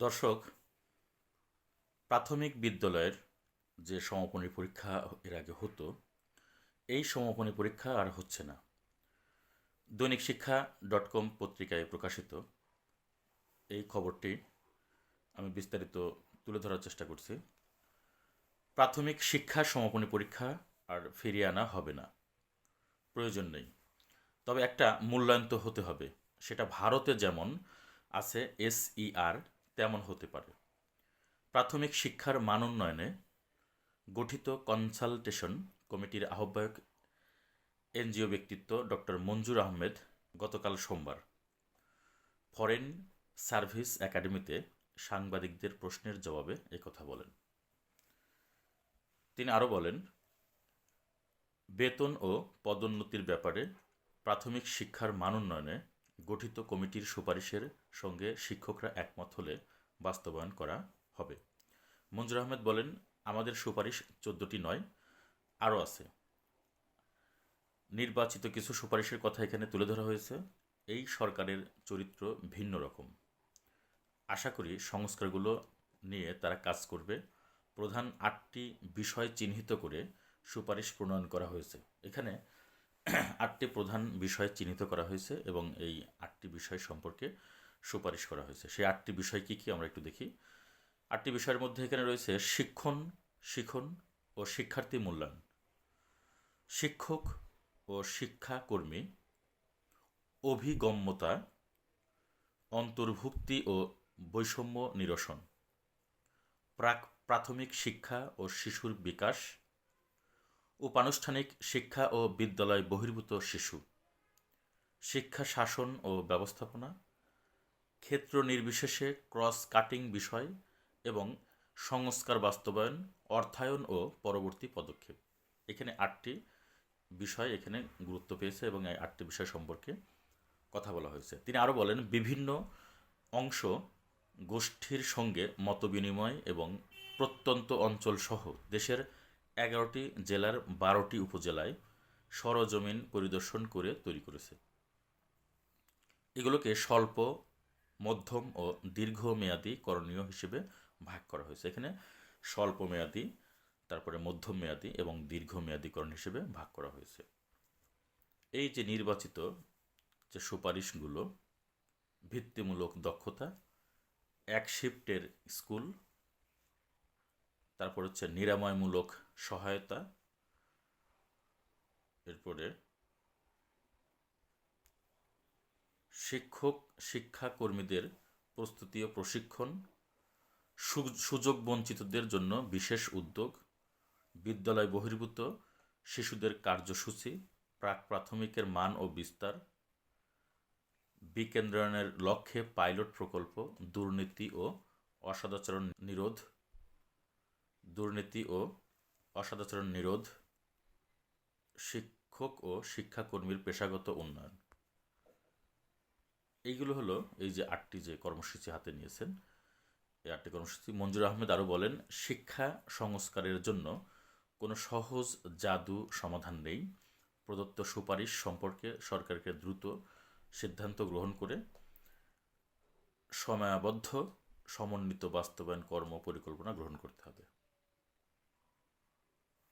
দর্শক, প্রাথমিক বিদ্যালয়ের যে সমাপনী পরীক্ষা এর আগে হতো, এই সমাপনী পরীক্ষা আর হচ্ছে না। দৈনিক শিক্ষা ডট কম পত্রিকায় প্রকাশিত। এই খবরটি আমি বিস্তারিত তুলে ধরার চেষ্টা করছি। প্রাথমিক শিক্ষা সমাপনী পরীক্ষা আর ফিরিয়ে আনা হবে না। প্রয়োজন নেই। তবে একটা মূল্যায়ন তো হতে হবে। সেটা ভারতে যেমন আছে এসইআর তেমন হতে পারে। প্রাথমিক শিক্ষার মান উন্নয়নে গঠিত কনসালটেশন কমিটির আহ্বায়ক এনজিও ব্যক্তিত্ব ডক্টর মঞ্জুর আহমেদ গতকাল সোমবার। ফরেন সার্ভিস একাডেমিতে সাংবাদিকদের প্রশ্নের জবাবে একথা বলেন। তিনি আরও বলেন, বেতন ও পদোন্নতির ব্যাপারে প্রাথমিক শিক্ষার মান উন্নয়নে গঠিত কমিটির সুপারিশের সঙ্গে শিক্ষকরা একমত হলে বাস্তবায়ন করা হবে। মঞ্জুর আহমেদ বলেন, আমাদের সুপারিশ চোদ্দটি নয়, আরও আছে। নির্বাচিত কিছু সুপারিশের কথা এখানে তুলে ধরা হয়েছে। এই সরকারের চরিত্র ভিন্ন রকম। আশা করি সংস্কারগুলো নিয়ে তারা কাজ করবে। প্রধান আটটি বিষয় চিহ্নিত করে সুপারিশ প্রণয়ন করা হয়েছে। এখানে আটটি প্রধান বিষয় চিহ্নিত করা হয়েছে এবং এই আটটি বিষয় সম্পর্কে সুপারিশ করা হয়েছে। সেই আটটি বিষয় কী কী আমরা একটু দেখি। আটটি বিষয়ের মধ্যে এখানে রয়েছে শিক্ষণ, শিখন ও শিক্ষার্থী মূল্যায়ন। শিক্ষক ও শিক্ষাকর্মী, অভিগম্যতা, অন্তর্ভুক্তি ও বৈষম্য নিরসন। প্রাক প্রাথমিক শিক্ষা ও শিশুর বিকাশ উপানুষ্ঠানিক শিক্ষা ও বিদ্যালয় বহির্ভূত শিশু। শিক্ষা শাসন ও ব্যবস্থাপনা। ক্ষেত্র নির্বিশেষে ক্রস কাটিং বিষয় এবং সংস্কার বাস্তবায়ন, অর্থায়ন ও পরবর্তী পদক্ষেপ। এখানে আটটি বিষয় এখানে গুরুত্ব পেয়েছে এবং এই আটটি বিষয় সম্পর্কে কথা বলা হয়েছে। তিনি আরও বলেন, বিভিন্ন অংশ গোষ্ঠীর সঙ্গে মতবিনিময় এবং প্রত্যন্ত অঞ্চলসহ দেশের এগারোটি জেলার বারোটি উপজেলায় সরজমিন পরিদর্শন করে তৈরি করেছে। এগুলোকে স্বল্প, মধ্যম ও দীর্ঘমেয়াদী করণীয় হিসেবে ভাগ করা হয়েছে। এখানে স্বল্প মেয়াদী তারপরে মধ্যম মেয়াদী এবং দীর্ঘমেয়াদীকরণ হিসেবে ভাগ করা হয়েছে। এই যে নির্বাচিত যে সুপারিশগুলো, ভিত্তিমূলক দক্ষতা, এক শিফটের স্কুল, তারপর হচ্ছে নিরাময়মূলক সহায়তা, এরপরে শিক্ষক, শিক্ষাকর্মীদের প্রস্তুতি ও প্রশিক্ষণ সুযোগ বঞ্চিতদের জন্য বিশেষ উদ্যোগ, বিদ্যালয় বহির্ভূত শিশুদের কার্যসূচি, প্রাক প্রাথমিকের মান ও বিস্তার, বিকেন্দ্রায়নের লক্ষ্যে পাইলট প্রকল্প, দুর্নীতি ও অসদাচরণ নিরোধ, দুর্নীতি ও অসদাচরণ নিরোধ, শিক্ষক ও শিক্ষাকর্মীর পেশাগত উন্নয়ন। এইগুলো হলো এই যে আটটি যে কর্মসূচি হাতে নিয়েছেন, এই আটটি কর্মসূচি মঞ্জুর আহমেদ আরও বলেন, শিক্ষা সংস্কারের জন্য কোনো সহজ জাদু সমাধান নেই। প্রদত্ত সুপারিশ সম্পর্কে সরকারকে দ্রুত সিদ্ধান্ত গ্রহণ করে সময়াবদ্ধ, সমন্বিত বাস্তবায়ন কর্ম পরিকল্পনা গ্রহণ করতে হবে।